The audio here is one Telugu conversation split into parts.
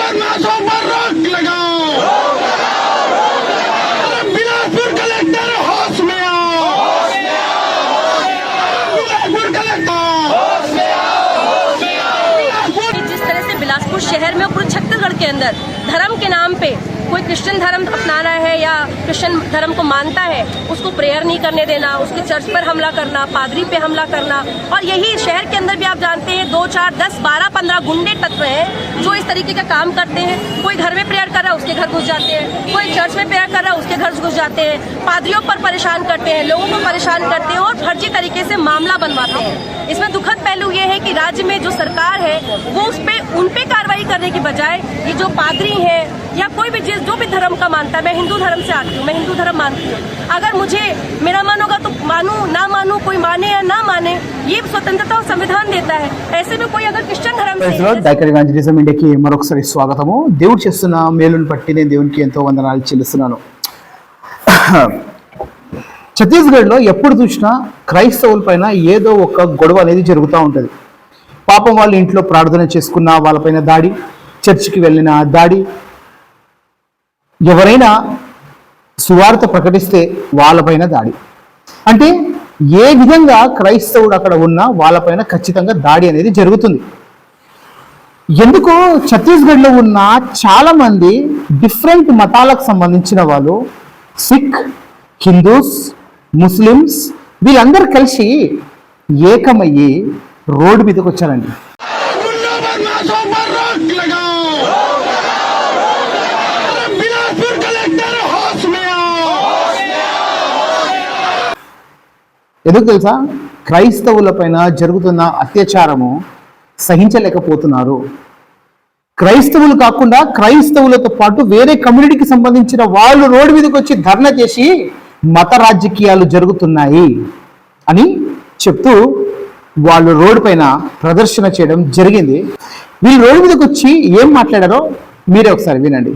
बदमाशों पर रोक लगाओ। बिलासपुर कलेक्टर होश में आओ। बिलासपुर कलेक्टर। जिस तरह से बिलासपुर शहर में और पूरे छत्तीसगढ़ के अंदर, धर्म के नाम पे कोई क्रिश्चियन धर्म अपना रहा है या क्रिश्चियन धर्म को मानता है, उसको प्रेयर नहीं करने देना, उसके चर्च पर हमला करना पादरी पे हमला करना। और यही शहर के अंदर भी आप जानते हैं, दो, चार, दस, बारह, पंद्रह गुंडे तत्व हैं, जो इस तरीके का काम करते हैं। कोई घर में प्रेयर कर रहा है, उसके घर घुस जाते हैं। कोई चर्च में प्रेयर कर रहा है, उसके घर घुस जाते हैं। पादरियों पर परेशान करते हैं, लोगों को परेशान करते हैं और फर्जी तरीके से मामला बनवाते हैं। इसमें दुखद पहलू ये है कि राज्य में जो सरकार है, वो उस पर उन पे कार्रवाई करने की बजाय ये जो पादरी है या कोई भी जिस जो भी धर्म का मानता है मैं हिंदू धर्म से आती हूँ मैं हिंदू धर्म मानती हूँ अगर मुझे मेरा मन होगा तो मानूं ना मानूं कोई माने या ना माने ये स्वतंत्रता और संविधान देता है ऐसे में कोई अगर क्रिश्चियन धर्म ప్రైజ్ లార్డ్. से డైకర్ ఇవాంజలిజం ఇండియాకి మరొకసారి స్వాగతము దేవుడు చేస్తున్న మేలును బట్టి నేను దేవునికి ఎంతో వందనాలు చెల్లిస్తున్నాను ఛత్తీస్గఢ్లో ఎప్పుడు చూసినా క్రైస్తవుల పైన ఏదో ఒక గొడవ అనేది జరుగుతూ ఉంటుంది పాపం వాళ్ళ ఇంట్లో ప్రార్థన చేసుకున్న వాళ్ళపైన దాడి చర్చికి వెళ్ళిన దాడి ఎవరైనా సువార్త ప్రకటిస్తే వాళ్ళపైన దాడి. అంటే ఏ విధంగా క్రైస్తవుడు అక్కడ ఉన్నా వాళ్ళపైన ఖచ్చితంగా దాడి అనేది జరుగుతుంది. ఎందుకో ఛత్తీస్గఢ్లో ఉన్న చాలామంది డిఫరెంట్ మతాలకు సంబంధించిన వాళ్ళు సిక్ హిందూస్ ముస్లిమ్స్ వీళ్ళందరూ కలిసి ఏకమయ్యి రోడ్డు మీదకి వచ్చారండి. ఎందుకు తెలుసా? క్రైస్తవులపైన జరుగుతున్న అత్యాచారము సహించలేకపోతున్నారు. క్రైస్తవులు కాకుండా క్రైస్తవులతో పాటు వేరే కమ్యూనిటీకి సంబంధించిన వాళ్ళు రోడ్డు మీదకి వచ్చి ధర్నా చేసి మత రాజకీయాలు జరుగుతున్నాయి అని చెప్తూ వాళ్ళు రోడ్డు పైన ప్రదర్శన చేయడం జరిగింది. వీళ్ళు రోడ్డు మీదకి వచ్చి ఏం మాట్లాడారో మీరే ఒకసారి వినండి.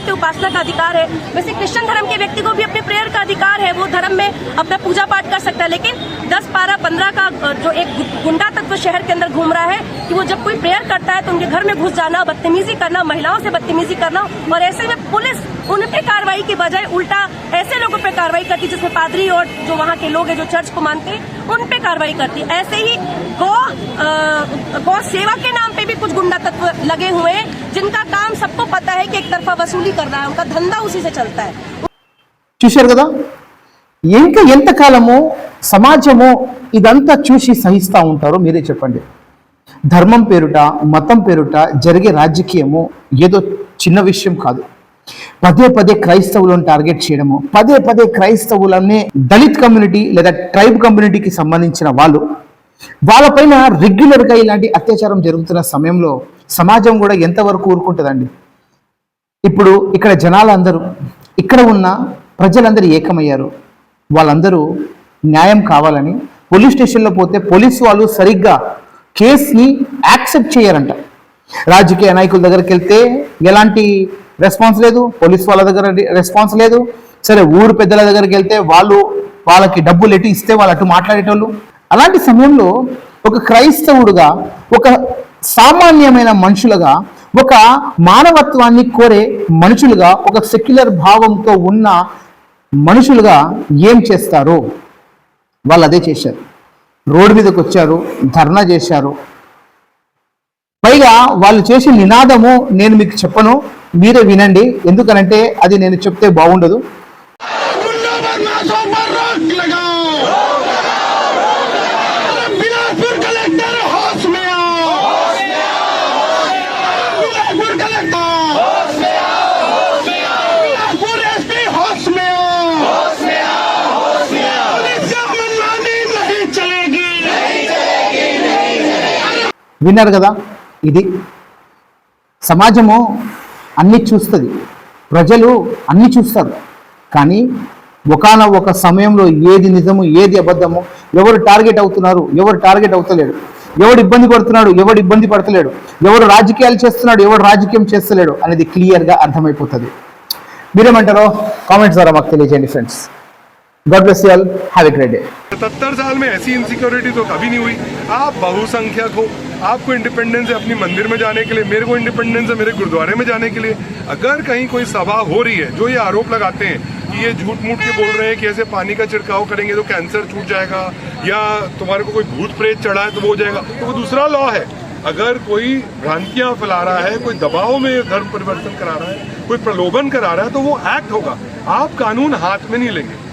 हिंदू धर्म होकर के उपासना का अधिकार है। वैसे क्रिश्चियन धर्म के व्यक्ति को भी अपने प्रेयर का अधिकार है, वो धर्म में अपना पूजा पाठ कर सकता है। लेकिन 10 12 15 का जो एक गुंडा तत्व शहर के अंदर घूम रहा है कि वो जब कोई प्रेयर करता है तो उनके घर में घुस जाना, बदतमीजी करना, महिलाओं से बदतमीजी करना और ऐसे में पुलिस उन पे कार्रवाई की बजाय उल्टा ऐसे लोगों पे कार्रवाई करती है जिसमें पादरी और जो वहाँ के लोग हैं जो चर्च को मानते हैं उन पे कार्रवाई करती है ऐसे ही गौ अ, गौ सेवा के नाम पे भी कुछ गुंडा तत्व लगे हुए हैं जिनका काम सबको पता है कि एक तरफा वसूली कर रहा है उनका धंधा उसी से चलता है చూశారు కదా ఇంకా ఎంతకాలము సమాజము ఇదంతా చూసి సహిస్తూ ఉంటారో మీరే చెప్పండి ధర్మం పేరుట మతం పేరుట జరిగే రాజకీయము ఏదో చిన్న విషయం కాదు పదే పదే క్రైస్తవులను టార్గెట్ చేయడము పదే పదే క్రైస్తవులనే దళిత్ కమ్యూనిటీ లేదా ట్రైబ్ కమ్యూనిటీకి సంబంధించిన వాళ్ళు వాళ్ళపైన రెగ్యులర్గా ఇలాంటి అత్యాచారం జరుగుతున్న సమయంలో సమాజం కూడా ఎంతవరకు ఊరుకుంటుందండి? ఇప్పుడు ఇక్కడ జనాలందరూ ఇక్కడ ఉన్న ప్రజలందరూ ఏకమయ్యారు. వాళ్ళందరూ న్యాయం కావాలని పోలీస్ స్టేషన్లో పోతే పోలీసు వాళ్ళు సరిగ్గా కేసుని యాక్సెప్ట్ చేయరంట. రాజకీయ నాయకుల దగ్గరికి వెళ్తే ఎలాంటి రెస్పాన్స్ లేదు పోలీస్ వాళ్ళ దగ్గర రెస్పాన్స్ లేదు. సరే ఊరు పెద్దల దగ్గరికి వెళ్తే వాళ్ళు వాళ్ళకి డబ్బులు ఎటు ఇస్తే వాళ్ళు అటు మాట్లాడేటోళ్ళు. అలాంటి సమయంలో ఒక క్రైస్తవుడుగా ఒక సామాన్యమైన మనుషులుగా ఒక మానవత్వాన్ని కోరే మనుషులుగా ఒక సెక్యులర్ భావంతో ఉన్న మనుషులుగా ఏం చేస్తారు వాళ్ళు అదే చేశారు. రోడ్డు మీదకి వచ్చారు ధర్నా చేశారు. పైగా వాళ్ళు చేసే నినాదము నేను మీకు చెప్పను మీరే వినండి. ఎందుకనంటే అది నేను చెప్తే బాగుండదు. విన్నారు కదా ఇది. సమాజము అన్ని చూస్తుంది ప్రజలు అన్ని చూస్తారు కానీ ఒకన ఒక సమయంలో ఏది నిజము ఏది అబద్ధము ఎవరు టార్గెట్ అవుతున్నారు ఎవరు టార్గెట్ అవుతలేడు ఎవడు ఇబ్బంది పడుతున్నాడు ఎవడు ఇబ్బంది పడతలేడు ఎవరు రాజకీయాలు చేస్తున్నాడు ఎవడు రాజకీయం చేస్తలేడు అనేది క్లియర్గా అర్థమైపోతుంది మీరేమంటారో కామెంట్స్ ద్వారా మాకు తెలియజేయండి friends God bless you all have a great day सत्तर साल में ऐसी इनसिक्योरिटी तो कभी नहीं हुई आप बहुसंख्यक हो आपको इंडिपेंडेंस है अपनी मंदिर में जाने के लिए, मेरे को इंडिपेंडेंस है मेरे गुरुद्वारे में जाने के लिए। अगर कहीं कोई सभा हो रही है, जो ये आरोप लगाते हैं कि ये झूठ मूठ के बोल रहे हैं कि ऐसे पानी का छिड़काव करेंगे तो कैंसर छूट जाएगा, या तुम्हारे को कोई भूत प्रेत चढ़ा है तो वो हो जाएगा तो वो दूसरा लॉ है। अगर कोई भ्रांतियाँ फैला रहा है, कोई दबाव में धर्म परिवर्तन करा रहा है, कोई प्रलोभन करा रहा है तो वो एक्ट होगा। आप कानून हाथ में नहीं लेंगे।